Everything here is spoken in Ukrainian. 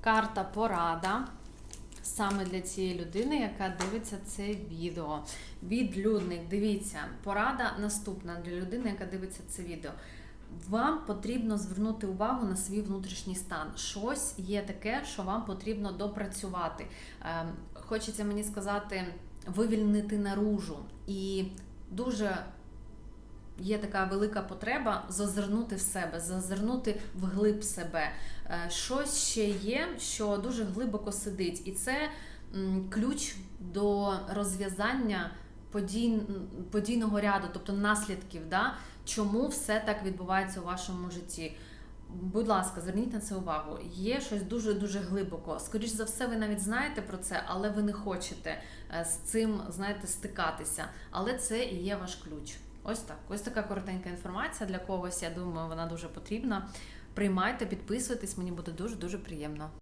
карта порада саме для цієї людини, яка дивиться це відео. Відлюдник, дивіться, порада наступна для людини, яка дивиться це відео. Вам потрібно звернути увагу на свій внутрішній стан. Щось є таке, що вам потрібно допрацювати. Ем, Хочеться мені сказати, вивільнити наружу. І дуже є така велика потреба зазирнути в себе, зазирнути вглиб себе. Е, Щось ще є, що дуже глибоко сидить, і це ключ до розв'язання подій, подійного ряду, тобто наслідків, да? чому все так відбувається у вашому житті. Будь ласка, зверніть на це увагу. Є щось дуже дуже глибоко. Скоріш за все, ви навіть знаєте про це, але ви не хочете е, з цим, знаєте, стикатися. Але це і є ваш ключ. Ось так. Ось така коротенька інформація для когось. Я думаю, вона дуже потрібна. Приймайте, підписуйтесь, мені буде дуже дуже приємно.